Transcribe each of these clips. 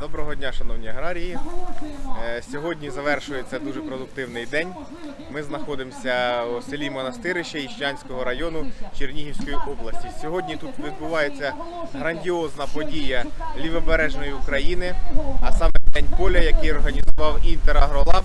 Доброго дня, шановні аграрії. Е, Сьогодні завершується дуже продуктивний день. Ми знаходимося у селі Монастирище Іщанського району Чернігівської області. Сьогодні тут відбувається грандіозна подія лівобережної України, а саме День поля, який організував Інтерагролаб.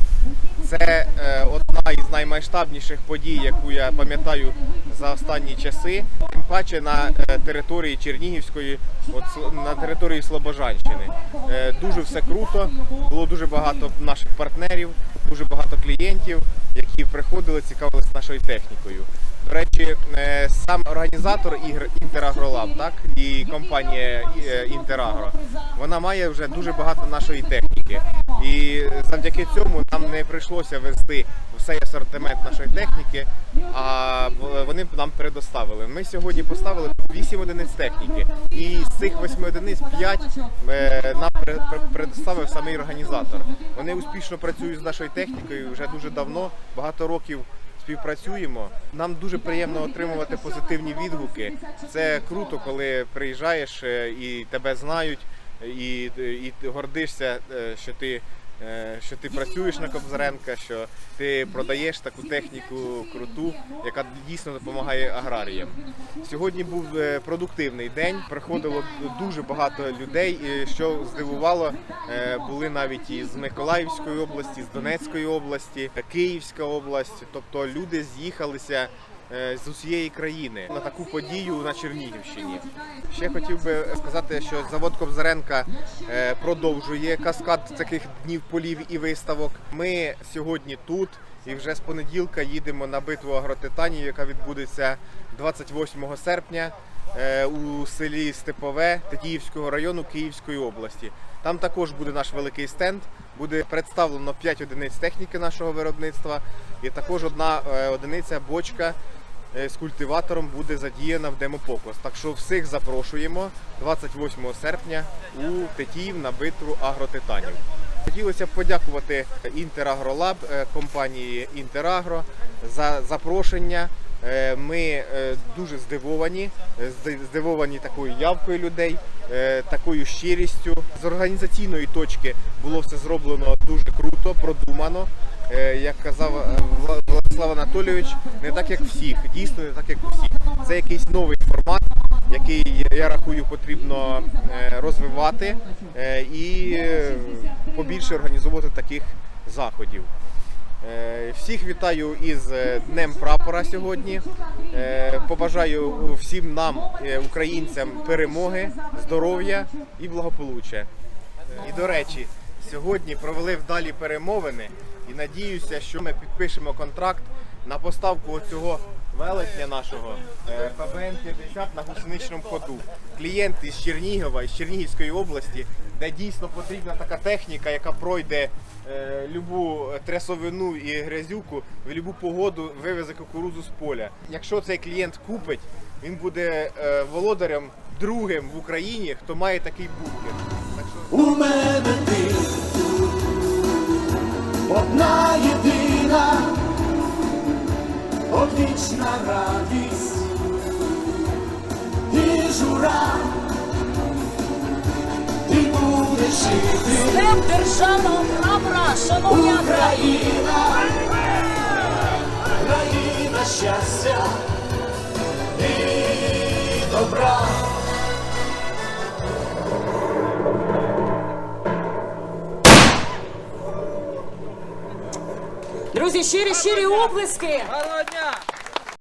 Це е, одна із наймасштабніших подій, яку я пам'ятаю за останні часи. Тим паче на е, території Чернігівської, от на території Слобожанщини. Е, Дуже все круто. Було дуже багато наших партнерів, дуже багато клієнтів, які приходили, цікавилися нашою технікою. До речі, е, сам організатор ігр Інтерагролаб, так і компанія е, Інтерагро, вона має вже дуже багато нашої техніки. І завдяки цьому нам не прийшлося вести всей асортимент нашої техніки, а вони нам предоставили. Ми сьогодні поставили 8 одиниць техніки, і з цих 8 одиниць 5 нам пре- пре- предоставив самий організатор. Вони успішно працюють з нашою технікою вже дуже давно, багато років співпрацюємо. Нам дуже приємно отримувати позитивні відгуки. Це круто, коли приїжджаєш е, і тебе знають, і, і гордишся, е, що ти. Е, Що ти працюєш на Кобзаренка, що ти продаєш таку техніку круту, яка дійсно допомагає аграріям. Сьогодні був е, продуктивний день. Приходило дуже багато людей. І що здивувало, е, були навіть із Миколаївської області, з Донецької області, Київська область. Тобто люди з'їхалися з усієї країни на таку подію на Чернігівщині. Ще хотів би сказати, що завод Кобзаренка е, продовжує каскад таких днів полів і виставок. Ми сьогодні тут. І вже з понеділка їдемо на битву агротитанів, яка відбудеться 28 серпня е, у селі Степове Тетіївського району Київської області. Там також буде наш великий стенд. Буде представлено 5 одиниць техніки нашого виробництва, і також одна е, одиниця бочка е, з культиватором буде задіяна в демопокос. Так що всіх запрошуємо 28 серпня у Тетіїв на битву агротитанів. Хотілося б подякувати Інтерагролаб е, компанії Інтерагро за запрошення. Е, Ми е, дуже здивовані, е, здивовані такою явкою людей, е, такою щирістю. З організаційної точки було все зроблено дуже круто, продумано. Е, Як казав Владислав Анатолійович, не так як всіх, дійсно не так як всіх. Це якийсь новий формат, який я рахую потрібно е, розвивати е, і е, побільше організовувати таких заходів. Всіх вітаю із Днем прапора сьогодні. Побажаю всім нам, українцям, перемоги, здоров'я і благополуччя. І до речі, сьогодні провели вдалі перемовини і надіюся, що ми підпишемо контракт на поставку цього велетня нашого е, ПБН-50 на гусеничному ходу. Клієнти з Чернігова, з Чернігівської області, де дійсно потрібна така техніка, яка пройде е, любу трясовину і грязюку в любу погоду вивезе кукурудзу з поля. Якщо цей клієнт купить, він буде е, володарем другим в Україні, хто має такий бункер. Одвічна радість і жура, ти будеш жити, Днем державного прапора, шановні! Україна, країна щастя і добра. Друзі, щирі щирі дня!